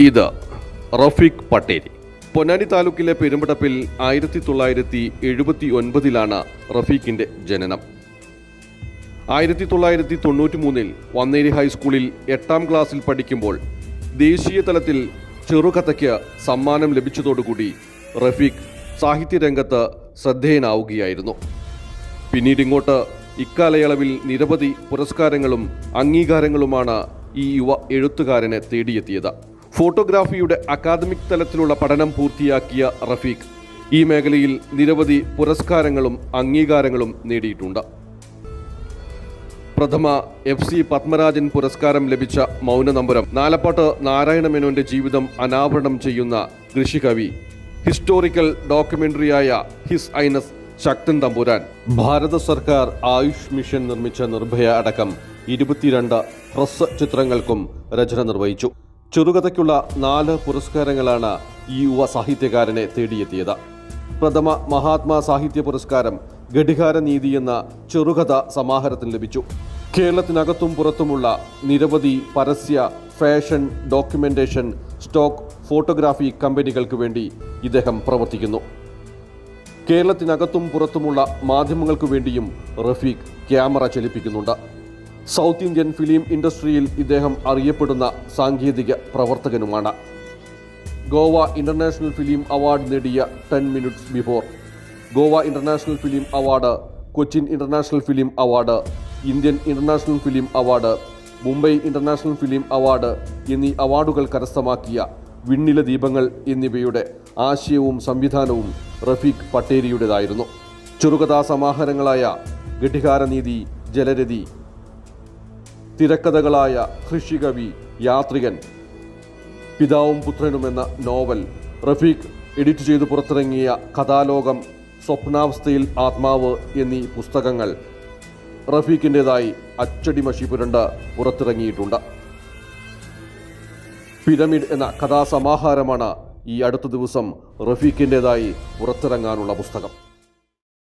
ഇത് റഫീഖ് പട്ടേരി. പൊന്നാനി താലൂക്കിലെ പെരുമ്പടപ്പിൽ ആയിരത്തി തൊള്ളായിരത്തി എഴുപത്തി ഒൻപതിലാണ് റഫീഖിന്റെ ജനനം. ആയിരത്തി തൊള്ളായിരത്തി തൊണ്ണൂറ്റി മൂന്നിൽ വന്നേരി ഹൈസ്കൂളിൽ എട്ടാം ക്ലാസ്സിൽ പഠിക്കുമ്പോൾ ദേശീയ തലത്തിൽ ചെറുകഥയ്ക്ക് സമ്മാനം ലഭിച്ചതോടുകൂടി റഫീഖ് സാഹിത്യരംഗത്ത് ശ്രദ്ധേയനാവുകയായിരുന്നു. പിന്നീട് ഇങ്ങോട്ട് ഇക്കാലയളവിൽ നിരവധി പുരസ്കാരങ്ങളും അംഗീകാരങ്ങളുമാണ് ഈ യുവ എഴുത്തുകാരനെ തേടിയെത്തിയത്. ഫോട്ടോഗ്രാഫിയുടെ അക്കാദമിക് തലത്തിലുള്ള പഠനം പൂർത്തിയാക്കിയ റഫീഖ് ഈ മേഖലയിൽ നിരവധി പുരസ്കാരങ്ങളും അംഗീകാരങ്ങളും നേടിയിട്ടുണ്ട്. പ്രഥമ എഫ് സി പത്മരാജൻ പുരസ്കാരം ലഭിച്ച മൗന നമ്പുരം നാലപ്പാട്ട് നാരായണമേനോന്റെ ജീവിതം അനാവരണം ചെയ്യുന്ന കൃഷികവി ഹിസ്റ്റോറിക്കൽ ഡോക്യുമെന്ററിയായ ഹിസ് ഐനസ് ശക്തൻ തമ്പുരാൻ ഭാരത സർക്കാർ ആയുഷ് മിഷൻ നിർമ്മിച്ച നിർഭയ അടക്കം ഇരുപത്തിരണ്ട് ഹ്രസ്വ ചിത്രങ്ങൾക്കും രചന നിർവഹിച്ചു. ചെറുകഥയ്ക്കുള്ള നാല് പുരസ്കാരങ്ങളാണ് ഈ യുവ സാഹിത്യകാരനെ തേടിയെത്തിയത്. പ്രഥമ മഹാത്മാ സാഹിത്യ പുരസ്കാരം ഘടികാര നീതി എന്ന ചെറുകഥ സമാഹാരത്തിന് ലഭിച്ചു. കേരളത്തിനകത്തും പുറത്തുമുള്ള നിരവധി പരസ്യ ഫാഷൻ ഡോക്യുമെന്റേഷൻ സ്റ്റോക്ക് ഫോട്ടോഗ്രാഫി കമ്പനികൾക്ക് വേണ്ടി ഇദ്ദേഹം പ്രവർത്തിക്കുന്നു. കേരളത്തിനകത്തും പുറത്തുമുള്ള മാധ്യമങ്ങൾക്കു വേണ്ടിയും റഫീഖ് ക്യാമറ ചലിപ്പിക്കുന്നുണ്ട്. സൗത്ത് ഇന്ത്യൻ ഫിലിം ഇൻഡസ്ട്രിയിൽ ഇദ്ദേഹം അറിയപ്പെടുന്ന സാങ്കേതിക പ്രവർത്തകനുമാണ്. ഗോവ ഇന്റർനാഷണൽ ഫിലിം അവാർഡ് നേടിയ ten minutes before. Goa international film award Cochin international film award Indian international film award Mumbai international film award എന്നീ അവാർഡുകൾ കരസ്ഥമാക്കിയ വിണ്ണില ദീപങ്ങൾ എന്നിവയുടെ ആശയവും സംവിധാനവും റഫീഖ് പട്ടേരിയുടേതായിരുന്നു. ചെറുകഥാ സമാഹാരങ്ങളായ ഘടികാരനീതി ജലരതി തിരക്കഥകളായ കൃഷികവി യാത്രികൻ പിതാവും പുത്രനും എന്ന നോവൽ റഫീഖ് എഡിറ്റ് ചെയ്ത് പുറത്തിറങ്ങിയ കഥാലോകം സ്വപ്നാവസ്ഥയിൽ ആത്മാവ് എന്നീ പുസ്തകങ്ങൾ റഫീഖിന്റെതായി അച്ചടി മഷി പുരണ്ട് പുറത്തിറങ്ങിയിട്ടുണ്ട്. പിരമിഡ് എന്ന കഥാസമാഹാരമാണ് ഈ അടുത്ത ദിവസം റഫീഖിന്റെതായി പുറത്തിറങ്ങാനുള്ള പുസ്തകം.